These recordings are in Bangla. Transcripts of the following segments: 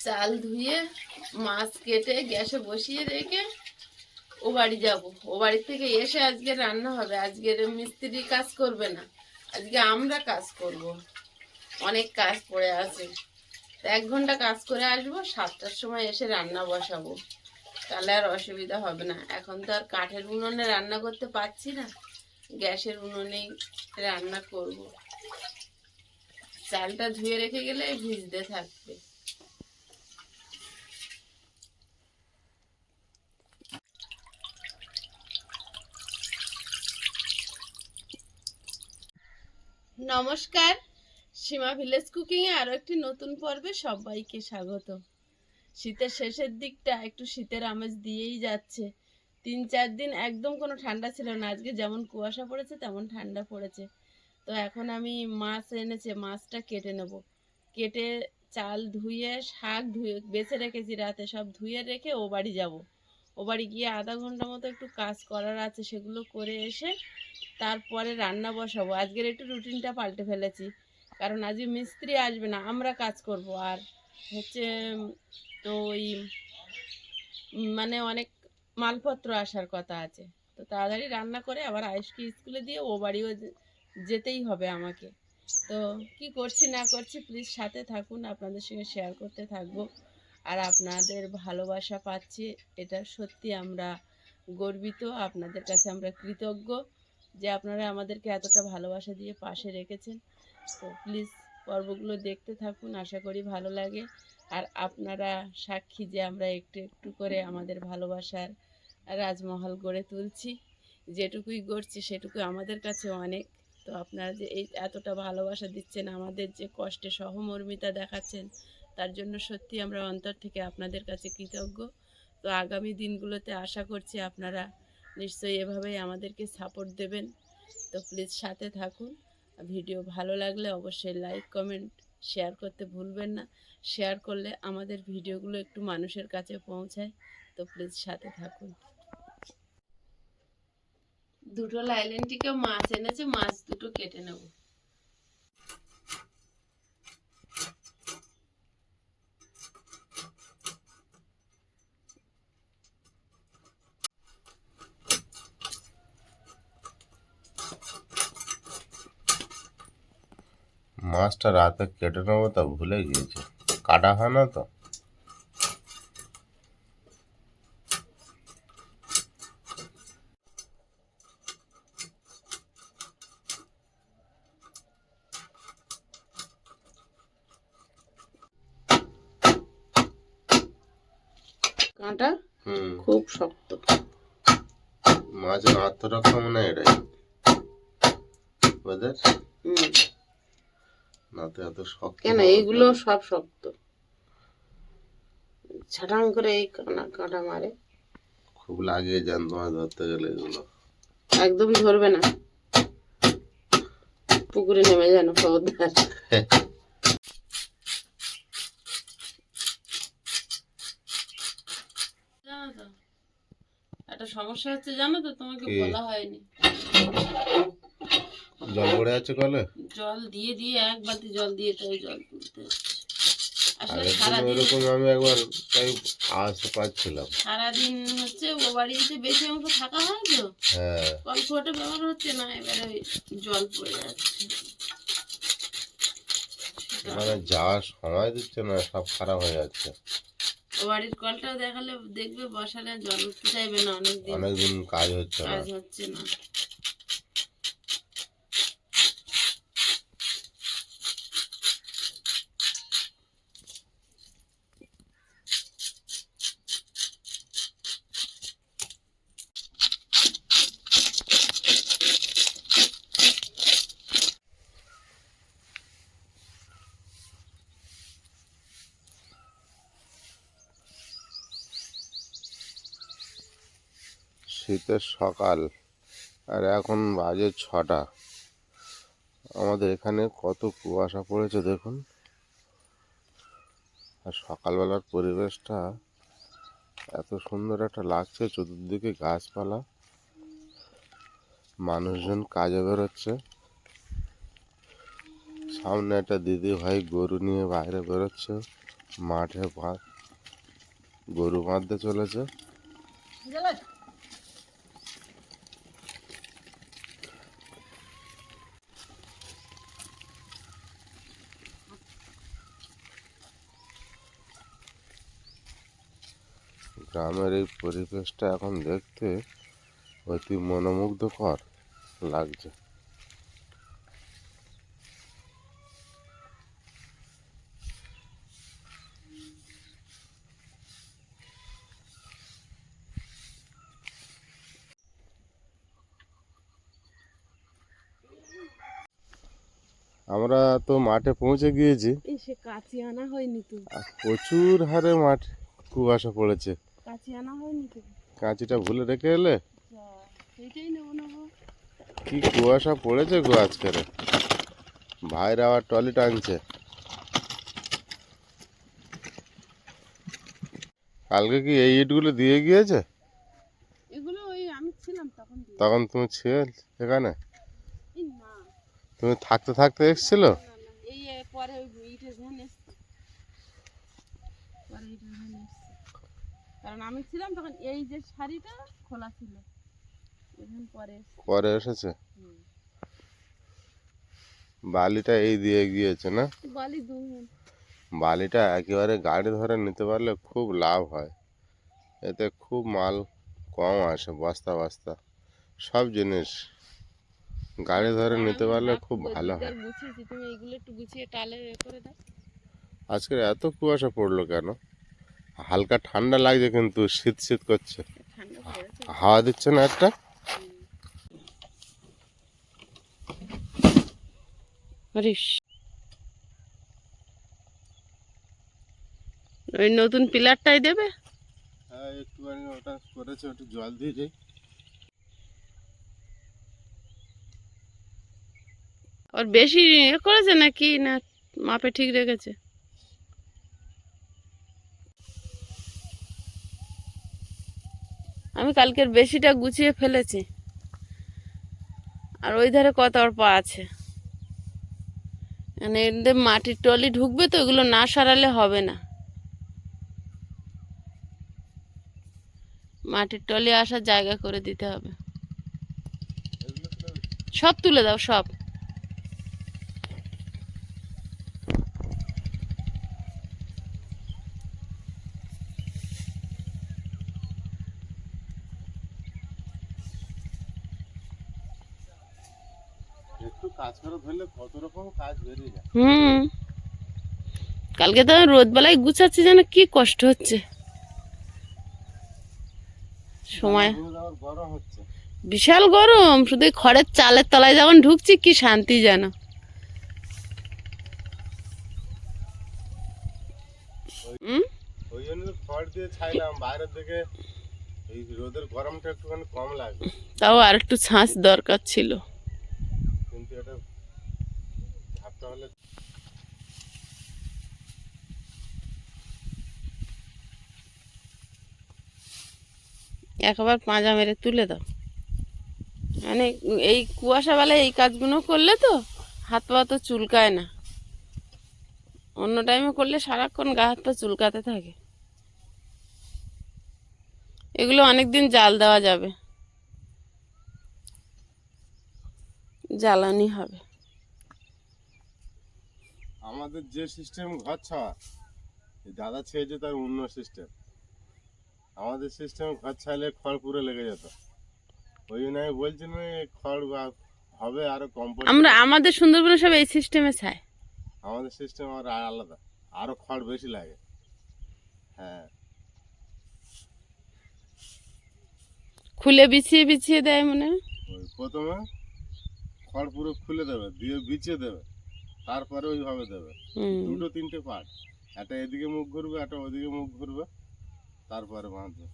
চাল ধুয়ে মাছ কেটে গ্যাসে বসিয়ে রেখে ও বাড়ি যাব। ও বাড়ি থেকে এসে আজকে রান্না হবে। আজকের মিস্ত্রি কাজ করবে না। আজকে আমরা কাজ করব। অনেক কাজ পড়ে আছে। এক ঘণ্টা কাজ করে আসব, সাতটার সময় এসে রান্না বসাবো। তাহলে আর অসুবিধা হবে না। এখন তো আর কাঠের উনুনে রান্না করতে পারছি না। গ্যাসের উনুনেই রান্না করব। চালটা ধুয়ে রেখে গেলে ভিজতে থাকবে। নমস্কার। সীমা ভিলেজ কুকিং এ আরও একটি নতুন পর্বে সবাইকে স্বাগত। শীতের শেষের দিকটা একটু শীতের আমেজ দিয়েই যাচ্ছে। তিন চার দিন একদম কোনো ঠান্ডা ছিল না। আজকে যেমন কুয়াশা পড়েছে, তেমন ঠান্ডা পড়েছে। তো এখন আমি মাছ এনেছে, মাছটা কেটে নেব। কেটে চাল ধুয়ে, শাক ধুয়ে, বেছে রেখেছি রাতে, সব ধুয়ে রেখে ও বাড়ি যাব। ও বাড়ি গিয়ে আধা ঘণ্টা মতো একটু কাজ করার আছে, সেগুলো করে এসে তারপরে রান্না বসাবো। আজকের একটু রুটিনটা পাল্টে ফেলেছি। কারণ আজকে মিস্ত্রি আসবে না, আমরা কাজ করব। আর হচ্ছে তো ওই মানে অনেক মালপত্র আসার কথা আছে। তো তাড়াতাড়ি রান্না করে আবার আয়ুষকে স্কুলে দিয়ে ও বাড়িও যেতেই হবে আমাকে। তো কি করছি না করছি প্লিজ সাথে থাকুন, আপনাদের সঙ্গে শেয়ার করতে থাকব। আর আপনাদের ভালোবাসা পাচ্ছি, এটা সত্যি আমরা গর্বিত, আপনাদের কাছে আমরা কৃতজ্ঞ। যে আপনারা আমাদেরকে এতটা ভালোবাসা দিয়ে পাশে রেখেছেন। তো প্লিজ পর্বগুলো দেখতে থাকুন, আশা করি ভালো লাগে। আর আপনারা সাক্ষী যে আমরা একটু একটু করে আমাদের ভালোবাসার রাজমহল গড়ে তুলছি, যেটুকুই গড়ছি সেটুকু আমাদের কাছে অনেক। তো আপনারা যে এই এতটা ভালোবাসা দিচ্ছেন, আমাদের যে কষ্টে সহমর্মিতা দেখাচ্ছেন, তার জন্য সত্যি আমরা অন্তর থেকে আপনাদের কাছে কৃতজ্ঞ। তো আগামী দিনগুলোতে আশা করছি আপনারা নিশ্চয়ই এভাবেই আমাদেরকে সাপোর্ট দেবেন। তো প্লিজ সাথে থাকুন। ভিডিও ভালো লাগলে অবশ্যই লাইক কমেন্ট শেয়ার করতে ভুলবেন না। শেয়ার করলে আমাদের ভিডিওগুলো একটু মানুষের কাছে পৌঁছায়। তো প্লিজ সাথে থাকুন। দুটো লাইলেন্টিকে মাছ এনেছে, মাছ দুটো কেটে নেব। মাছটা রাতে কেটে নেব তা ভুলে গিয়েছে। কাটা হয় না তো? কাঁটা হুম। খুব শক্ত। মাছের আত্মরক্ষা মনে হয় এটাই। ওদের? হুম। না তো এত শক্ত কেন? এইগুলো সব শক্ত। ছাটাং করে এই কাঁটা কাঁটা মারে। খুব লাগিয়ে যান তোমার ধরতে গেলে এগুলো। একদম ধরবে না। পুকুরে নেমে যেন খবরদার জানো তো? একটা সমস্যা হচ্ছে জানো তো? তোমাকে বলা হয়নি। জল পড়ে আছে কলে? জল দিয়ে দিয়ে এক বালতি জল দিয়ে তাই জল তুলতে হচ্ছে। আমি একবার তাই আসতে পারছিলাম সারাদিন হচ্ছে ও বাড়িতে বেশি অংশ থাকা হয় তো? হ্যাঁ। ব্যবহার হচ্ছে না এবারে জল পড়ে যাচ্ছে। মানে যাওয়ার সময় দিচ্ছে না সব খারাপ হয়ে যাচ্ছে। ও বাড়ির কলটাও দেখালে দেখবে বসালে জল উঠতে চাইবে না অনেকদিন অনেকদিন কাজ হচ্ছে না। কাজ হচ্ছে না। শীতের সকাল। আর এখন বাজে ছটা। আমাদের এখানে কত কুয়াশা পড়েছে দেখুন। আর সকালবেলার পরিবেশটা এত সুন্দর একটা লাগছে, চতুর্দিকে গাছপালা। মানুষজন কাজে বেরোচ্ছে। সামনে একটা দিদি ভাই গরু নিয়ে বাইরে বেরোচ্ছে। মাঠে গরু বাঁধতে চলেছে। গ্রামের এই পরিবেশটা এখন দেখতে অতি মনোমুগ্ধকর লাগছে। আমরা তো মাঠে পৌঁছে গিয়েছি। প্রচুর হারে মাঠ কুয়াশা পড়েছে। কাঁচি আনা হয়নি তো? কাঁচিটা ভুলে রেখে এলে? যা, নেব নেব। কি কুয়াশা পড়েছে গো আজকের ভাইরা আবার টলি টানছে। কালকে কি এই ইটগুলো দিয়ে গিয়েছে? এগুলো ওই আমি ছিলাম তখন তখন তুমি ছিলে এখানে? তুমি থাকতে থাকতে এসেছিল? এই পরে ওই ইটের ভ্যান এসছে। পরে ইটের ভ্যান এসছে। কারণ আমি ছিলাম তখন এই যে শাড়িটা খোলা ছিল। পরে পরে এসেছে? বালিটা এই দিয়ে গিয়েছে না? বালি বালিটা একেবারে গাড়ি ধরে নিতে পারলে খুব লাভ হয়। এতে খুব মাল কম আসে বস্তা বস্তা। সব জিনিস গাড়ি ধরে নিতে পারলে খুব ভালো হয়। আজকে এত কুয়াশা পড়ল কেন? হালকা ঠান্ডা লাগছে কিন্তু শীত শীত করছে। হাওয়া দিচ্ছে না একটা? ওই নতুন পিলারটাই দেবে? হ্যাঁ একটুখানি ওটা করেছে একটু জল দিয়ে যাই ওর বেশি এ করেছে নাকি না মাপে ঠিক রেখেছে? আমি কালকের বেশিটা গুছিয়ে ফেলেছি। আর ওই ধারে কত অল্প আছে। মানে এদের মাটির টলি ঢুকবে তো, এগুলো না সারালে হবে না। মাটির টলি আসার জায়গা করে দিতে হবে। সব তুলে দাও, সব একটু কাজ করে ধরলে কত রকম কাজ বেরিয়ে যায় হুম। কালকে তো রোদবেলায় গুছাচ্ছি যেন কি কষ্ট হচ্ছে। সময়। গরম হচ্ছে। বিশাল গরম শুধু খড়ের চালের তলায় যখন ঢুকছি কি শান্তি যেন। হুম? ওই জন্য খড় দিয়ে ছাইলাম বাইরের দিকে এই রোদের গরমটা একটুখানি কম লাগবে। তাও আর একটু ছাঁচ দরকার ছিল কিন্তু এটা ভাবতে হলে একবার পাঁজা মেরে তুলে দাও। মানে এই কুয়াশা বেলায় এই কাজগুলো করলে তো হাত পা তো চুলকায় না। অন্য টাইমে করলে সারাক্ষণ গা হাত পা চুলকাতে থাকে। এগুলো অনেকদিন জাল দেওয়া যাবে। জ্বালানি হবে। আমাদের যে সিস্টেম ঘর ছাওয়া দাদা ছেয়েছে তার অন্য সিস্টেম আমাদের সিস্টেম ঘর ছাইলে খড় পুরো লেগে যেত। ওই জন্য আমি বলছি না খড় হবে আরও কম। আমরা আমাদের সুন্দরবনে সব এই সিস্টেমে চাই। আমাদের সিস্টেম আর আলাদা আরও খড় বেশি লাগে। হ্যাঁ। খুলে বিছিয়ে বিছিয়ে দেয় মনে হয়। প্রথমে খড় পুরো খুলে দেবে দিয়ে বিছিয়ে দেবে। তারপরে ওইভাবে দেবে। দুটো তিনটে পার্ট। একটা এদিকে মুখ ঘুরবে একটা ওদিকে মুখ ঘুরবে তারপরে বাঁধবে।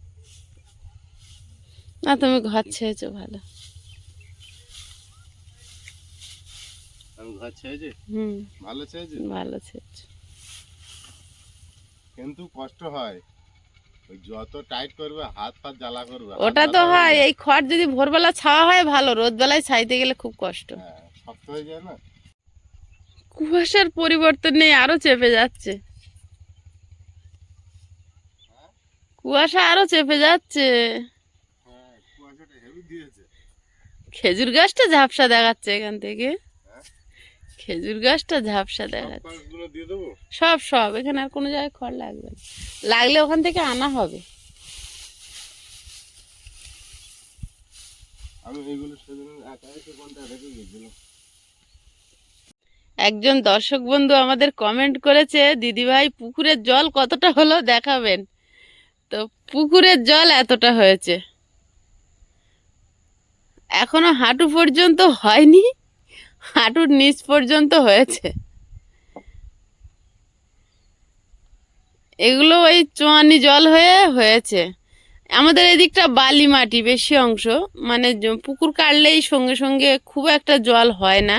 না তুমি ঘর ছেয়েছো ভালো। আমি ঘর ছেয়েছি হুম। ভালো ছেয়েছি ভালো ছেয়েছো কিন্তু কষ্ট হয়। ওই যত টাইট করবে হাত ফাত জ্বালা করবে ওটা তো হয় এই খড় যদি ভোরবেলা ছাওয়া হয় ভালো রোদবেলায় ছাইতে গেলে খুব কষ্ট। হ্যাঁ শক্ত হয়ে যায় না? কুয়াশার পরিবর্তন নেই আরও চেপে যাচ্ছে। কুয়াশা আরও চেপে যাচ্ছে। খেজুর গাছটা ঝাপসা দেখাচ্ছে এখান থেকে? খেজুর গাছটা ঝাপসা দেখাচ্ছে। সব সব। এখানে আর কোনো জায়গায় খড় লাগবে না। লাগলে ওখান থেকে আনা হবে। আমি এইগুলো সেদিন একা এসে কোনটা রেখে গেছিলাম একজন দর্শক বন্ধু আমাদের কমেন্ট করেছে, দিদিভাই, পুকুরের জল কতটা হলো দেখাবেন? তো পুকুরের জল এতটা হয়েছে। এখনও হাঁটু পর্যন্ত হয়নি, হাঁটুর নিচ পর্যন্ত হয়েছে। এগুলো ওই চোয়ানি জল হয়ে হয়েছে। আমাদের এদিকটা বালি মাটি বেশি অংশ মানে পুকুর কাটলেই সঙ্গে সঙ্গে খুব একটা জল হয় না।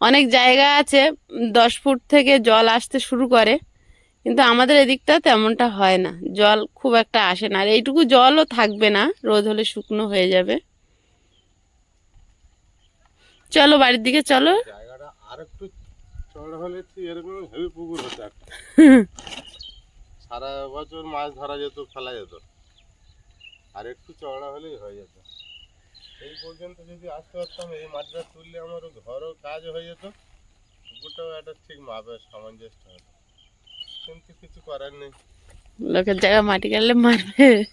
অনেক জায়গা আছে দশ ফুট থেকে জল আসতে শুরু করে কিন্তু আমাদের এদিকটা তেমনটা হয় না। জল খুব একটা আসে না আর এইটুকু জলও থাকবে না রোদ হলে শুকনো হয়ে যাবে। চলো বাড়ির দিকে চলো। সারা বছর মাছ ধরা যেত ফেলা যেত। আর একটু চওড়া হলেই হয়ে যেত। এই পর্যন্ত যদি আসতে পারতাম এই মাছটা তুললে আমার ঘরও কাজ হয়ে যেত। পুকুরটাও একটা ঠিক মাপের সামঞ্জস্য হতো। কিন্তু কিছু করার নেই। লোকের জায়গা মাটি কাটলে মারবে।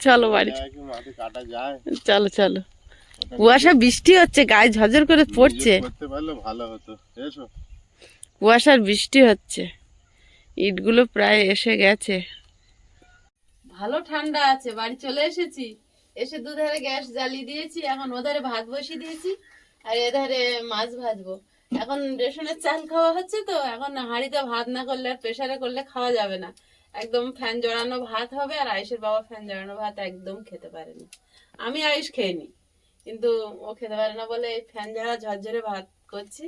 চলো বাড়ি। জায়গায় মাটি কাটা যায়? চলো চলো। কুয়াশা বৃষ্টি হচ্ছে গায়ে ঝরঝর করে পড়ছে। করতে পারলে ভালো হতো। এসো। কুয়াশার বৃষ্টি হচ্ছে। ইটগুলো প্রায় এসে গেছে। ভালো ঠান্ডা আছে বাড়ি চলে এসেছি। এসে দুধারে গ্যাস জ্বালিয়ে দিয়েছি, এখন ওধারে ভাত বসিয়ে দিয়েছি, আর এধারে মাছ ভাজবো। এখন রেশনের চাল খাওয়া হচ্ছে তো, এখন হাঁড়িতে ভাত না করলে আর প্রেশারে করলে খাওয়া যাবে না। একদম ফ্যান জড়ানো ভাত হবে, আর আয়ুষের বাবা ফ্যান জড়ানো ভাত একদম খেতে পারে না। আমি আয়ুষ খেয়ে নি, কিন্তু ও খেতে পারে না বলে ফ্যান ঝাড়া ঝরঝরে ভাত করছি।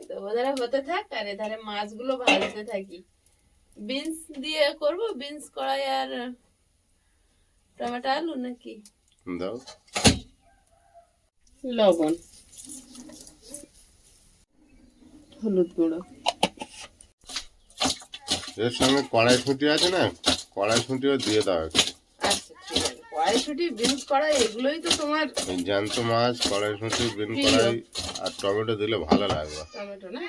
তো ওধারে হতে থাক, আর এধারে মাছগুলো ভাজতে থাকি। বিনস দিয়ে করব, বিনস কড়াই আর টমেটো আলু নাকি? দাও। লবণ। হলুদ গুঁড়ো। এর সঙ্গে কড়াইশুঁটি আছে না? কড়াইশুঁটিও দিয়ে দাও একটু। আচ্ছা কড়াইশুটি বিনস কড়াই এগুলোই তো তোমার জ্যান্ত মাছ কড়াইশুঁটি বিন কড়াই আর টমেটো দিলে ভালো লাগবে। টমেটো না?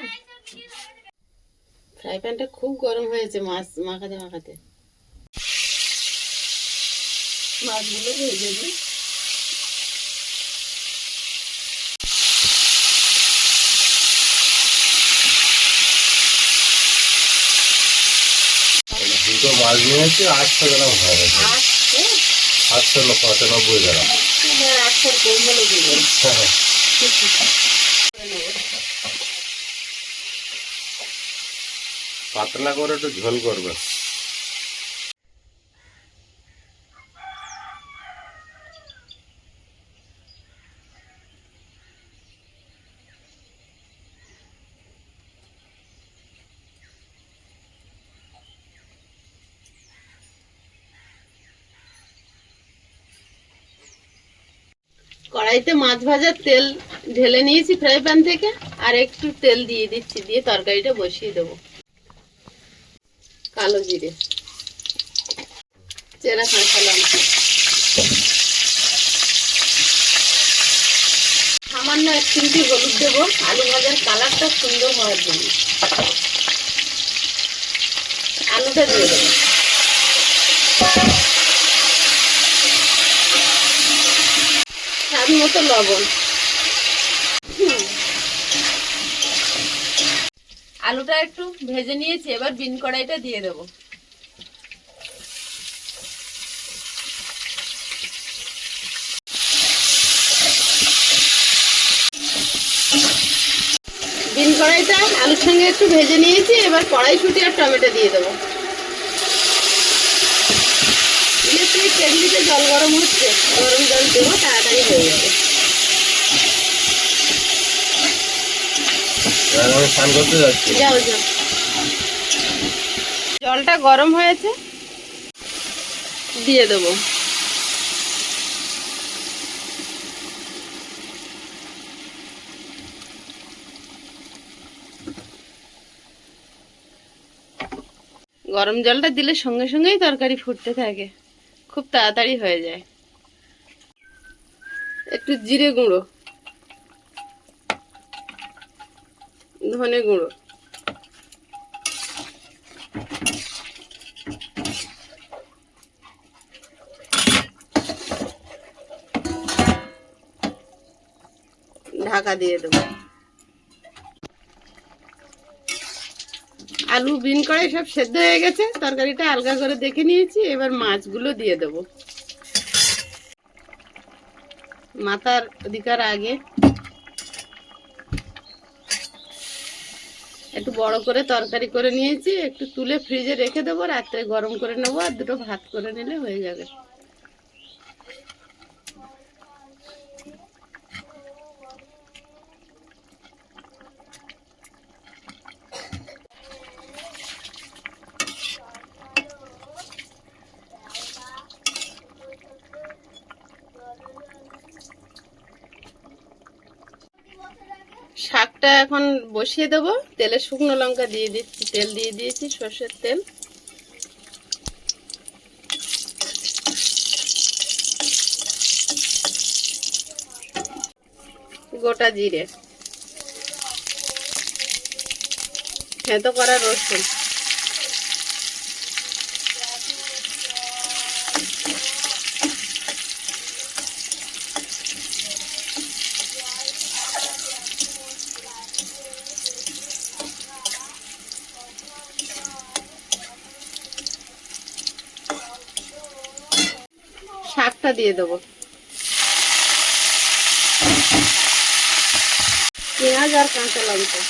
ফ্রাই প্যানটা খুব গরম হয়েছে মাছ মাখাতে মাখাতে। মাছগুলো ভেজে দিই দুটো মাছ নিয়েছি আটশো গ্রাম হয়ে গেছে। আটশো? পঁচানব্বই গ্রাম। দেবো। হ্যাঁ, পাতলা করে একটু ঝোল করবে। কড়াইতে মাছ ভাজার তেল ঢেলে নিয়েছি ফ্রাই প্যান থেকে, আর একটু তেল দিয়ে দিচ্ছি, দিয়ে তরকারিটা বসিয়ে দেবো। কালো জিরে। চেরা কাঁচা লঙ্কা সামান্য এক চিমটি হলুদ দেবো, আলু ভাজার কালারটা সুন্দর হওয়ার জন্য। আলুটা দিয়ে দেবো। স্বাদ মতো লবণ। আলুটা একটু ভেজে নিয়েছি এবার বিন কড়াইটা দিয়ে দেবো বিন কড়াইটা আলুর সঙ্গে একটু ভেজে নিয়েছি এবার কড়াইশুটি আর টমেটো দিয়ে দেবো ইলেকট্রিক জল গরম হচ্ছে গরম জল দেবো তাড়াতাড়ি হয়ে যাবে। যাও যাও। জলটা গরম হয়েছে দিয়ে দেবো। গরম জলটা দিলে সঙ্গে সঙ্গেই তরকারি ফুটতে থাকে। খুব তাড়াতাড়ি হয়ে যায়। একটু জিরে গুঁড়ো। ধনে গুঁড়ো। ঢাকা দিয়ে দেবো। আলু বিন করে সব সেদ্ধ হয়ে গেছে। তরকারিটা আলগা করে দেখে নিয়েছি, এবার মাছগুলো দিয়ে দেব। মাথার অধিকার আগে। একটু বড় করে তরকারি করে নিয়েছি, একটু তুলে ফ্রিজে রেখে দেবো, রাত্রে গরম করে নেব, আর দুটো ভাত করে নিলে হয়ে যাবে। শাকটা এখন বসিয়ে দেবো। তেলে শুকনো লঙ্কা দিয়ে দিচ্ছি, তেল দিয়ে দিয়েছি, সর্ষের তেল। গোটা জিরে। থেতো করা রসুন। শাকটা দিয়ে দেবো। পেঁয়াজ আর কাঁচা লঙ্কা।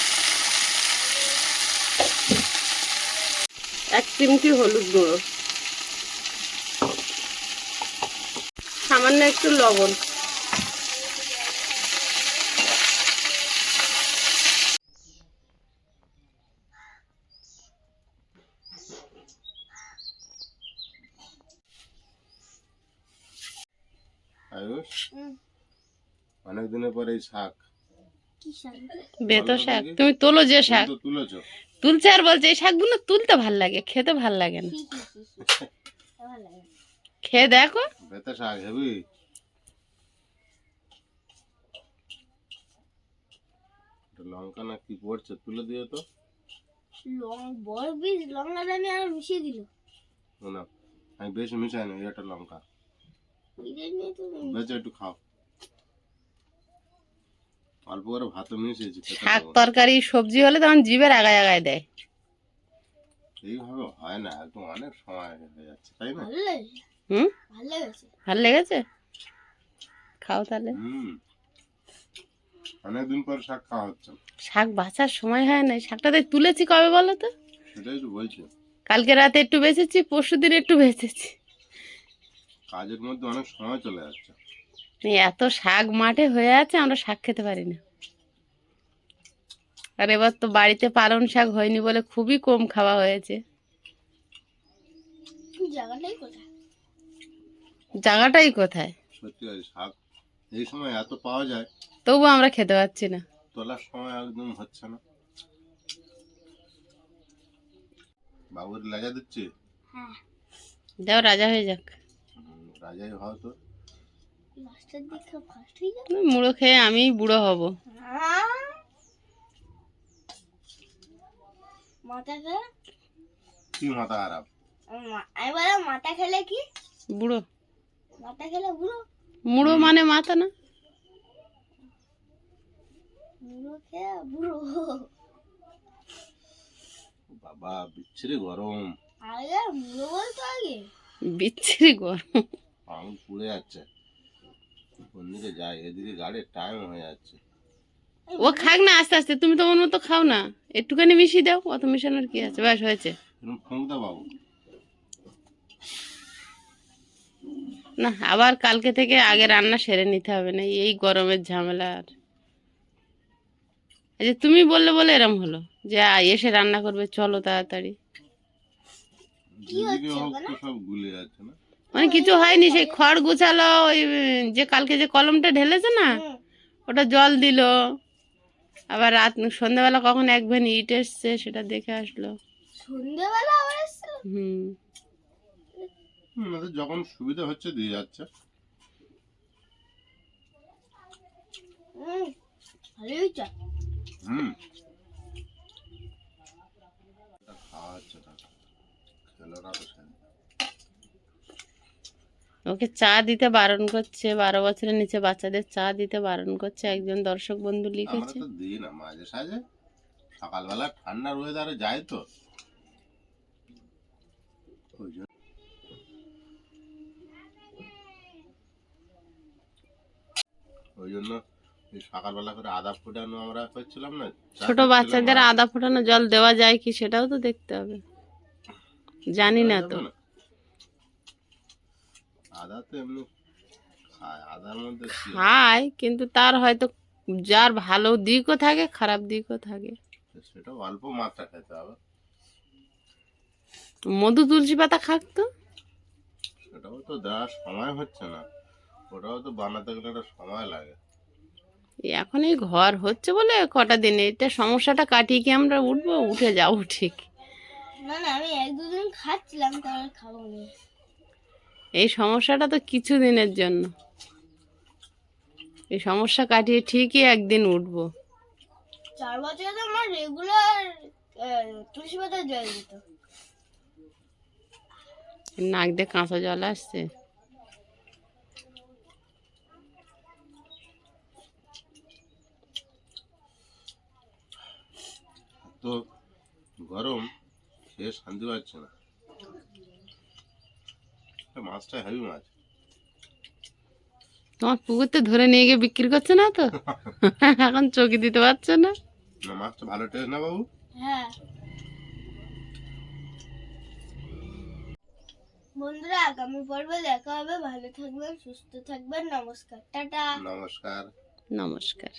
এক চিমটি হলুদ গুঁড়ো। সামান্য একটু লবণ। আয়ুষ অনেক দিনের পরে এই শাক। বেতো শাক। তুমি তোলো যে শাক। তুলেছো। তুলছে আর বলছে এই শাকগুলো তুলতে ভালো লাগে খেতে ভালো লাগে না। খেয়ে দেখো। বেতে শাক হেবি? লঙ্কা না কি পড়ছে? তুলে দিও তো। লং বড় পিস লঙ্কাটা নিয়ে আর মিশিয়ে দিল। না আমি বেশি মিশাই না এটা লঙ্কা। একটু খাও। অল্প করে ভাতও মিশিয়েছি শাক। তরকারি সবজি হলে তখন জিভের আগায় আগায় দেয়। এইভাবে হয় না একদম অনেক সময় হয়ে যাচ্ছে তাই না? ভালো লেগেছে। হুম? ভালো লেগেছে। খাও তাহলে। হুম। অনেকদিন পর শাক খাওয়া হচ্ছে। শাক বাছার সময় হয় না শাকটাতে তুলেছি কবে বলো তো? সেটাই তো বলছি। কালকে রাতে একটু বেঁচেছি পরশু দিন একটু বেঁচেছি কাজের মধ্যে অনেক সময় চলে যাচ্ছে। এত শাক মাঠে হয়ে আছে আমরা শাক খেতে পারি না। আর এবার তো বাড়িতে পালন শাক হয়নি বলে খুবই কম খাওয়া হয়েছে। জায়গাটাই কোথায়? জায়গাটাই কোথায়? সত্যি শাক এই সময় এত পাওয়া যায় তবু আমরা খেতে পাচ্ছি না। তোলার সময় একদম হচ্ছে না। বাবুর লাগা দিচ্ছি? হ্যাঁ। যাও রাজা হয়ে যাক। রাজাই হও তো। মুড়ো খেয়ে আমি বুড়ো হব। মাথা খেলে কি মাথা খারাপ? আমি বললাম মাথা খেলে কি? বুড়ো। মাথা খেলে বুড়ো? মুড়ো মানে মাথা না? বুড়ো খেয়ে বুড়ো। বাবা বিচ্ছিরি গরম। আগে বুড়ো বলতো আগে। বিচ্ছিরি গরম। আঙুল পুড়ে যাচ্ছে। কোন দিকে যাই এদিকে গাড়ির টাইম হয়ে যাচ্ছে। ও খাক না আস্তে আস্তে তুমি তো তোমার মতো খাও না। একটুখানি মিশিয়ে দাও অত মিশানোর কি আছে? ব্যাস হয়েছে। ফোন দাও বাবু। না আবার কালকে থেকে আগে রান্না সেরে নিতে হবে না এই গরমের ঝামেলা আর। এই যে তুমি বললে বলে এরম হলো যে এসে রান্না করবে চলো তাড়াতাড়ি। সব গুলে যাচ্ছে না? মানে কিছু হয়নি সেই খড় গুছালো ওই যে কালকে যে কলমটা ঢেলেছে না ওটা জল দিল। আবার রাত সন্ধ্যাবেলা কখন এক ভ্যান ইট এসছে সেটা দেখে আসলো। সন্ধ্যেবেলা হুম। যখন সুবিধা হচ্ছে দিয়ে যাচ্ছে হুম এটা খাওয়া হচ্ছে না খেলো না তো সেদিন। ওকে চা দিতে বারণ করছে। বারো বছরের নিচে বাচ্চাদের চা দিতে বারণ করছে। একজন দর্শক বন্ধু লিখেছে। দিই না মাঝে সাঝে। সকালবেলা ঠান্ডার ওয়েদারে যায় তো। ওই জন্য। সকালবেলা করে আদা ফুটানো আমরা করছিলাম না ছোট বাচ্চাদের আদা ফোটানো জল দেওয়া যায় কি সেটাও তো দেখতে হবে। জানি না তো। আদা তো এমনি খায় আদার মধ্যে খায় কিন্তু তার হয়তো যার ভালো দিকও থাকে খারাপ দিকও থাকে। সেটা অল্প মাত্রা খেতে হবে। মধু তুলসী পাতা খাক তো? সেটাও তো দেওয়ার সময় হচ্ছে না। ওটাও তো বানাতে গেলে একটা সময় লাগে। এখন এই ঘর হচ্ছে বলে কটা দিনে এটা সমস্যাটা কাটিয়ে কি আমরা উঠবো? উঠে যাব ঠিক। না না আমি এক দুদিন খাচ্ছিলাম তাহলে খাব না। এই সমস্যাটা তো কিছু দিনের জন্য। এই সমস্যা কাটিয়ে ঠিকই একদিন উঠবো। চার বছরে তো আমার রেগুলার তুলসী পাতা জল দিত। নাক দিয়ে কাঁচা জল আসছে। তো গরম খেয়ে শান্তি পাচ্ছে না। মাছটা হেভি মাছ। তোমার পুকুরতে ধরে নিয়ে গিয়ে বিক্রি করছে না তো? এখন চকি দিতে পারছে না? না মাছটা ভালো টেস্ট না বাবু? হ্যাঁ। বন্ধুরা আগামী পর্বে দেখা হবে। ভালো থাকবেন সুস্থ থাকবেন। নমস্কার। টাটা। নমস্কার। নমস্কার।